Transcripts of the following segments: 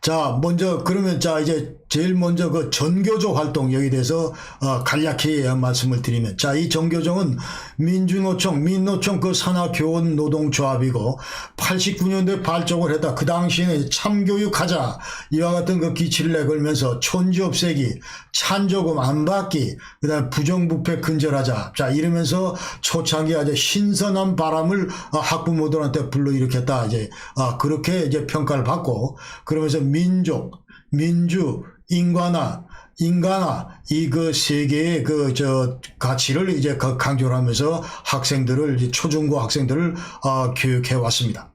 자, 먼저 그러면 자 이제 제일 먼저 그 전교조 활동 여기 대해서 어, 간략히 말씀을 드리면 자 이 전교조는 민주노총 민노총 그 산하교원 노동조합이고 89년도에 발족을 했다. 그 당시에는 참교육하자 이와 같은 그 기치를 내걸면서 촌지 없애기 찬조금 안 받기 그다음 부정부패 근절하자. 자 이러면서 초창기 아주 신선한 바람을 어, 학부모들한테 불러일으켰다. 이제 아 그렇게 이제 평가를 받고 그러면서 민족 민주 인간화 인간화 이그세 개의 그 저 가치를 이제 그 강조를 하면서 학생들을 초중고 학생들을 어, 교육해 왔습니다.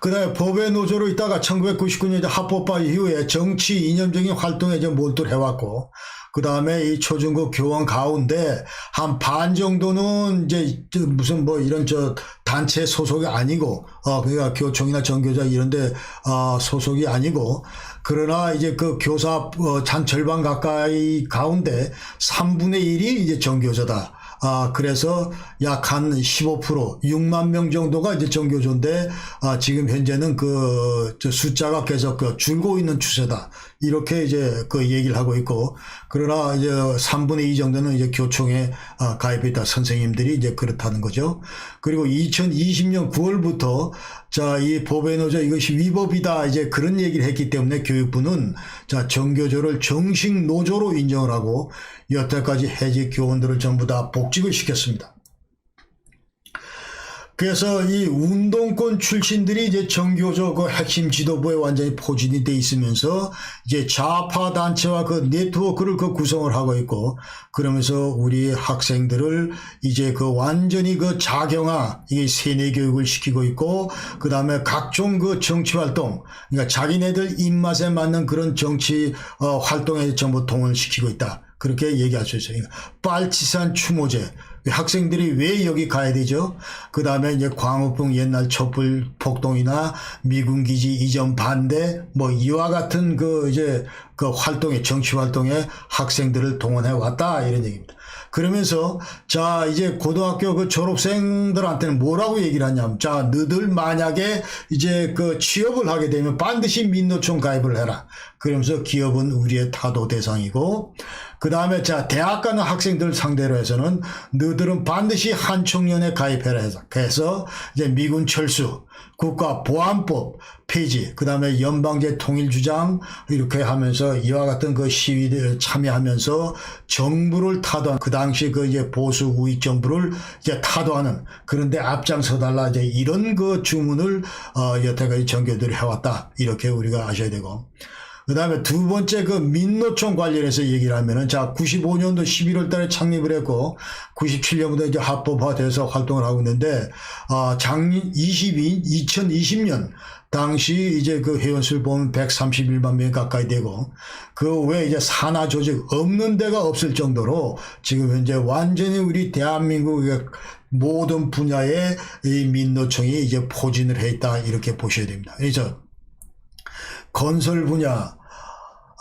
그 다음에 법의 노조로 있다가 1999년 합법화 이후에 정치 이념적인 활동에 이제 몰두를 해왔고 그 다음에 이 초중고 교원 가운데 한 반 정도는 이제 저 무슨 뭐 이런 저 단체 소속이 아니고 어 그러니까 교총이나 전교자 이런데 어 소속이 아니고 그러나 이제 그 교사 어, 한 절반 가까이 가운데 3분의 1이 이제 전교조다. 아, 그래서 약 한 15% 6만 명 정도가 이제 정교조인데 아, 지금 현재는 그, 저 숫자가 계속 그 줄고 있는 추세다. 이렇게 이제 그 얘기를 하고 있고, 그러나 이제 3분의 2 정도는 이제 교총에 아, 가입했다. 선생님들이 이제 그렇다는 거죠. 그리고 2020년 9월부터 자, 이 법의 노조 이것이 위법이다. 이제 그런 얘기를 했기 때문에 교육부는 자, 정교조를 정식 노조로 인정을 하고 여태까지 해직 교원들을 전부 다 복직을 시켰습니다. 그래서 이 운동권 출신들이 이제 정교조 그 핵심 지도부에 완전히 포진이 돼 있으면서 이제 좌파 단체와 그 네트워크를 그 구성을 하고 있고 그러면서 우리 학생들을 이제 그 완전히 그 자경화 이게 세뇌 교육을 시키고 있고 그 다음에 각종 그 정치 활동 그러니까 자기네들 입맛에 맞는 그런 정치 어, 활동에 전부 동원을 시키고 있다. 그렇게 얘기할 수 있어요. 그러니까 빨치산 추모제. 학생들이 왜 여기 가야 되죠? 그 다음에 이제 광우풍 옛날 촛불 폭동이나 미군 기지 이전 반대 뭐 이와 같은 그 이제 그 활동에 정치 활동에 학생들을 동원해 왔다 이런 얘기입니다. 그러면서 자 이제 고등학교 그 졸업생들한테는 뭐라고 얘기를 하냐면 자 너들 만약에 이제 그 취업을 하게 되면 반드시 민노총 가입을 해라. 그러면서 기업은 우리의 타도 대상이고 그 다음에 자 대학 가는 학생들 상대로 해서는 너들은 반드시 한총련에 가입해라 해서 그래서 이제 미군 철수 국가보안법 폐지 그 다음에 연방제 통일주장 이렇게 하면서 이와 같은 그 시위를 참여하면서 정부를 타도한 그 당시 그 이제 보수 우익 정부를 이제 타도하는 그런데 앞장서 달라 이제 이런 그 주문을 어 여태까지 전교들이 해왔다. 이렇게 우리가 아셔야 되고 그 다음에 두 번째 그 민노총 관련해서 얘기를 하면은 자 95년도 11월 달에 창립을 했고 97년부터 이제 합법화돼서 활동을 하고 있는데 아 작년 22 2020년 당시 이제 그 회원수를 보면 131만 명 가까이 되고 그 외에 이제 산하 조직 없는 데가 없을 정도로 지금 현재 완전히 우리 대한민국의 모든 분야에 이 민노총이 이제 포진을 해 있다 이렇게 보셔야 됩니다. 그래서 건설 분야,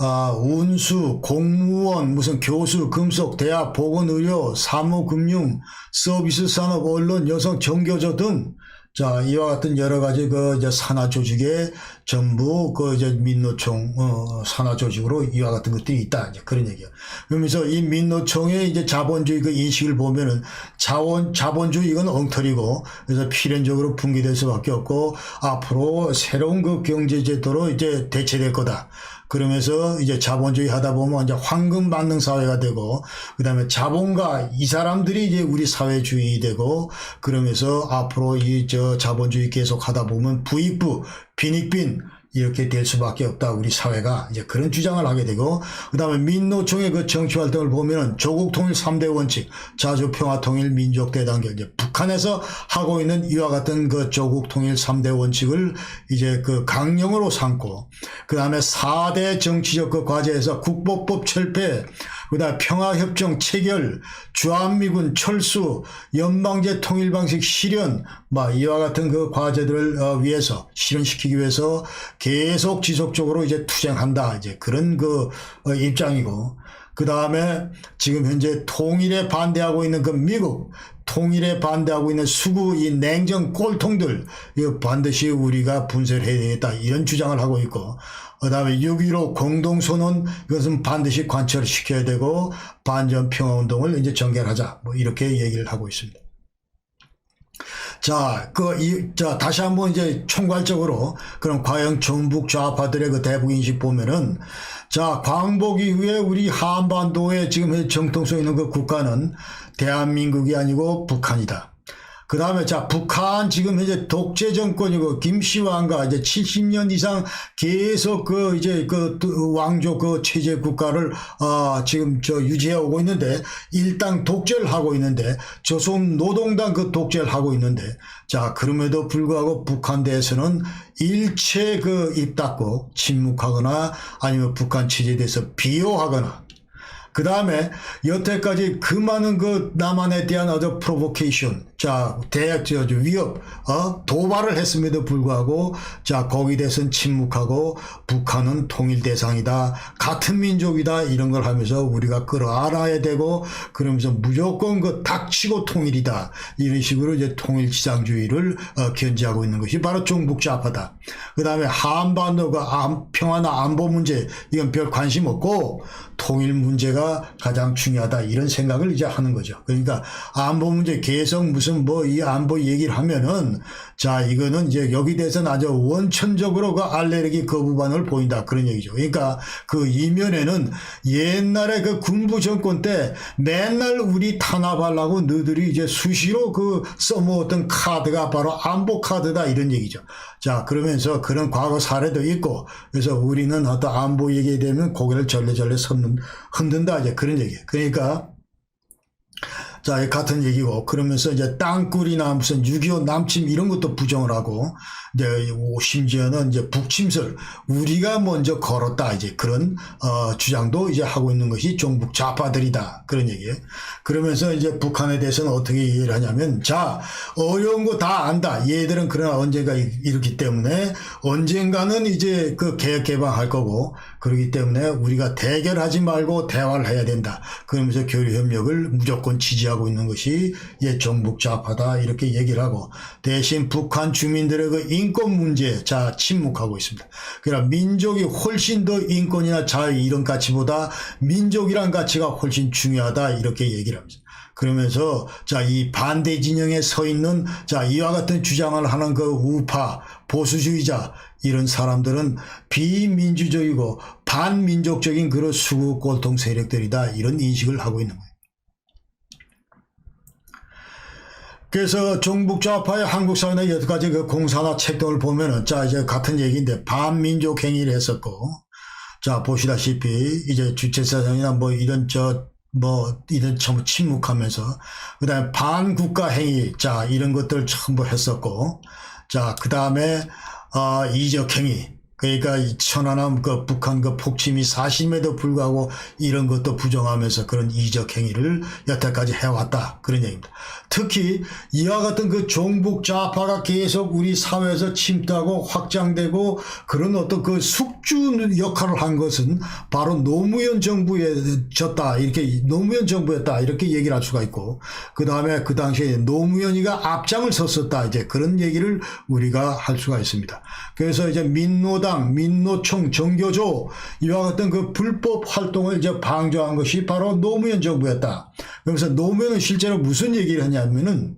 아, 운수, 공무원, 무슨 교수, 금속, 대학, 보건의료, 사무금융, 서비스 산업, 언론, 여성, 정교조 등, 자, 이와 같은 여러 가지 그 이제 산하 조직에 전부 그 이제 민노총, 어, 산하 조직으로 이와 같은 것들이 있다. 이제 그런 얘기야. 그러면서 이 민노총의 이제 자본주의 그 인식을 보면은 자원, 자본주의 이건 엉터리고 그래서 필연적으로 붕괴될 수밖에 없고 앞으로 새로운 그 경제 제도로 이제 대체될 거다. 그러면서 이제 자본주의 하다 보면 이제 황금 만능 사회가 되고 그다음에 자본가 이 사람들이 이제 우리 사회 주인이 되고 그러면서 앞으로 이 저 자본주의 계속 하다 보면 부익부 빈익빈 이렇게 될 수밖에 없다. 우리 사회가 이제 그런 주장을 하게 되고 그다음에 민노총의 그 정치 활동을 보면은 조국 통일 3대 원칙 자주 평화 통일 민족 대단결 이제 북한에서 하고 있는 이와 같은 그 조국 통일 3대 원칙을 이제 그 강령으로 삼고 그다음에 4대 정치적 그 과제에서 국보법 철폐 그다음 평화 협정 체결, 주한미군 철수, 연방제 통일 방식 실현, 막 이와 같은 그 과제들을 어, 위해서 실현시키기 위해서 계속 지속적으로 이제 투쟁한다. 이제 그런 그 어, 입장이고. 그 다음에 지금 현재 통일에 반대하고 있는 그 미국 통일에 반대하고 있는 수구 이 냉정 꼴통들 이거 반드시 우리가 분쇄를 해야 되겠다 이런 주장을 하고 있고 그 다음에 6.15 공동선언 이것은 반드시 관철을 시켜야 되고 반전 평화운동을 이제 전개하자 뭐 이렇게 얘기를 하고 있습니다. 자, 그, 이, 자, 다시 한번 이제 총괄적으로 그럼 과연 정북 좌파들의 그 대북 인식 보면은 자, 광복 이후에 우리 한반도에 지금 정통성 있는 그 국가는 대한민국이 아니고 북한이다. 그 다음에 자 북한 지금 현재 독재 정권이고 김씨왕과 이제 70년 이상 계속 그 이제 그 왕조 그 체제 국가를 아 지금 저 유지해 오고 있는데 일당 독재를 하고 있는데 조선 노동당 그 독재를 하고 있는데 자 그럼에도 불구하고 북한 대해서는 일체 그 입 닫고 침묵하거나 아니면 북한 체제에 대해서 비호하거나 그 다음에 여태까지 그 많은 그 남한에 대한 어저 프로보케이션, 자, 대, 저, 저 위협, 어, 도발을 했음에도 불구하고, 자, 거기에 대해서는 침묵하고, 북한은 통일 대상이다, 같은 민족이다, 이런 걸 하면서 우리가 끌어안아야 되고, 그러면서 무조건 그 닥치고 통일이다, 이런 식으로 이제 통일지상주의를 어, 견지하고 있는 것이 바로 종북좌파다. 그 다음에 한반도가 안- 평화나 안보 문제, 이건 별 관심 없고, 통일 문제가 가장 중요하다 이런 생각을 이제 하는 거죠. 그러니까 안보 문제 계속 무슨 뭐 이 안보 얘기를 하면은 자 이거는 이제 여기 대해서는 아주 원천적으로 그 알레르기 거부 반응을 보인다 그런 얘기죠. 그러니까 그 이면에는 옛날에 그 군부 정권 때 맨날 우리 탄압하려고 너들이 이제 수시로 그 써모았던 카드가 바로 안보 카드다 이런 얘기죠. 자 그러면서 그런 과거 사례도 있고 그래서 우리는 어떤 안보 얘기에 되면 고개를 절레절레 흔든다 이제 그런 얘기. 그러니까 자, 이 같은 얘기고, 그러면서 이제 땅굴이나 무슨 6.25 남침 이런 것도 부정을 하고, 이제 오- 심지어는 이제 북침설, 우리가 먼저 걸었다, 이제 그런, 어, 주장도 이제 하고 있는 것이 종북 좌파들이다. 그런 얘기예요. 그러면서 이제 북한에 대해서는 어떻게 얘기를 하냐면, 자, 어려운 거 다 안다. 얘들은 그러나 언젠가 이- 이렇기 때문에 언젠가는 이제 그 개혁 개방할 거고, 그렇기 때문에 우리가 대결하지 말고 대화를 해야 된다. 그러면서 교류 협력을 무조건 지지하고 있는 것이 예 정북 좌파다 이렇게 얘기를 하고 대신 북한 주민들의 그 인권 문제 자 침묵하고 있습니다. 그러나 민족이 훨씬 더 인권이나 자유 이런 가치보다 민족이란 가치가 훨씬 중요하다 이렇게 얘기를 합니다. 그러면서 자 이 반대 진영에 서 있는 자 이와 같은 주장을 하는 그 우파 보수주의자 이런 사람들은 비민주적이고 반민족적인 그런 수구 꼴통 세력들이다 이런 인식을 하고 있는 거예요. 그래서 종북 좌파의 한국 사회의 여러 가지 그 공사나 책들을 보면은 자 이제 같은 얘기인데 반민족 행위를 했었고 자 보시다시피 이제 주체사상이나 뭐 이런 저 뭐 이런 전부 침묵하면서 그다음에 반국가 행위 자 이런 것들 전부 했었고 자 그다음에 아 이적 행위 그러니까 이 천안함 그 북한 그 폭침이 사실임에도 불구하고 이런 것도 부정하면서 그런 이적 행위를 여태까지 해왔다 그런 얘기입니다. 특히 이와 같은 그 종북 좌파가 계속 우리 사회에서 침투하고 확장되고 그런 어떤 그 숙주 역할을 한 것은 바로 노무현 정부에 졌다 이렇게 노무현 정부였다 이렇게 얘기를 할 수가 있고 그 다음에 그 당시에 노무현이가 앞장을 섰었다 이제 그런 얘기를 우리가 할 수가 있습니다. 그래서 이제 민노당, 민노총, 정교조 이와 같은 그 불법 활동을 이제 방조한 것이 바로 노무현 정부였다. 그러면서 노무현은 실제로 무슨 얘기를 하냐면은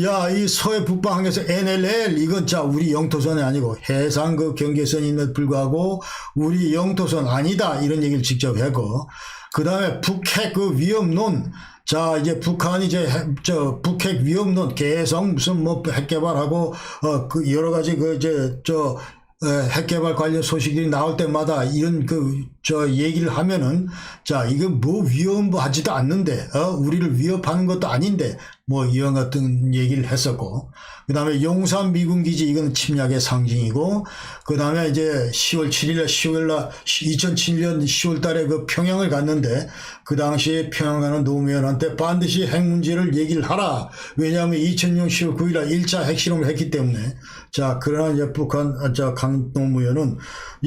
야, 이 서해 북방에서 NLL, 이건 자, 우리 영토선이 아니고 해상 그 경계선임에도 불구하고 우리 영토선 아니다. 이런 얘기를 직접 했고, 그 다음에 북핵 그 위험론, 자, 이제 북한이 이제 핵- 저 북핵 위험론 계속 무슨 뭐 핵 개발하고, 어, 그 여러 가지 그 이제 저, 에, 핵 개발 관련 소식이 나올 때마다 이런 그저 얘기를 하면은 자 이거 뭐 위험하지도 않는데 어? 우리를 위협하는 것도 아닌데 뭐 이런 같은 얘기를 했었고 그 다음에 용산 미군 기지 이건 침략의 상징이고 그 다음에 이제 10월 7일 10월 날 2007년 10월 달에 그 평양을 갔는데 그 당시에 평양 가는 노무현한테 반드시 핵 문제를 얘기를 하라. 왜냐하면 2000년 10월 9일 날 1차 핵실험을 했기 때문에. 자 그러나 이제 북한 아, 저강 노무현은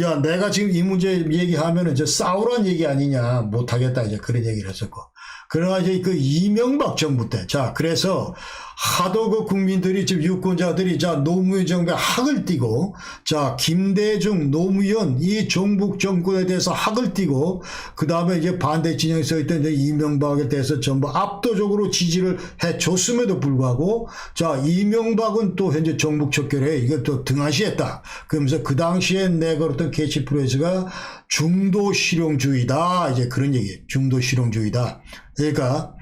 야 내가 지금 이 문제 얘기하면 은저 싸우란 얘기 아니냐 못하겠다 이제 그런 얘기를 했었고. 그러나 이제 그 이명박 정부 때, 자, 그래서 하도 그 국민들이 지금 유권자들이 자 노무현 정부에 학을 띠고 자 김대중 노무현 이 종북 정권에 대해서 학을 띠고 그 다음에 이제 반대 진영에 서 있던 이제 이명박에 대해서 전부 압도적으로 지지를 해 줬음에도 불구하고 자 이명박은 또 현재 종북 척결에 이걸 또 등한시했다. 그러면서 그 당시에 내걸었던 캐치프레이즈가 중도 실용주의다 이제 그런 얘기 중도 실용주의다. 그러니까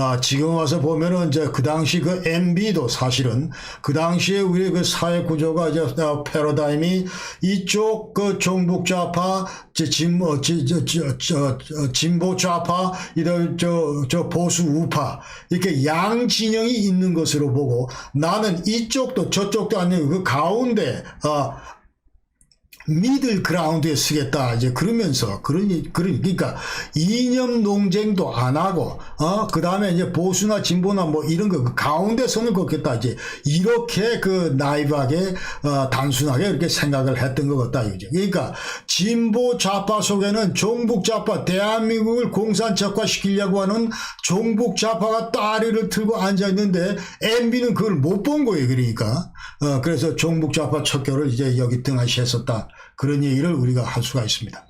아, 지금 와서 보면은 이제 그 당시 그 MB도 사실은 그 당시에 우리 그 사회 구조가 이제 어, 패러다임이 이쪽 그 종북 좌파, 저 진보, 저, 저, 진보 좌파, 이런 저, 저 보수 우파 이렇게 양 진영이 있는 것으로 보고 나는 이쪽도 저쪽도 아니고 그 가운데 아 미들 그라운드에 쓰겠다. 이제 그러면서 그러니 그러니까 이념 논쟁도 안 하고 어? 그다음에 이제 보수나 진보나 뭐 이런 거 그 가운데 선을 긋겠다. 이제 이렇게 그 나이브하게 어 단순하게 이렇게 생각을 했던 것 같다. 이제 그러니까 진보 좌파 속에는 종북 좌파 대한민국을 공산적화 시키려고 하는 종북 좌파가 다리를 틀고 앉아 있는데 MB는 그걸 못 본 거예요 그러니까. 어 그래서 종북 좌파 척결을 이제 여기 등한시했었다 그런 얘기를 우리가 할 수가 있습니다.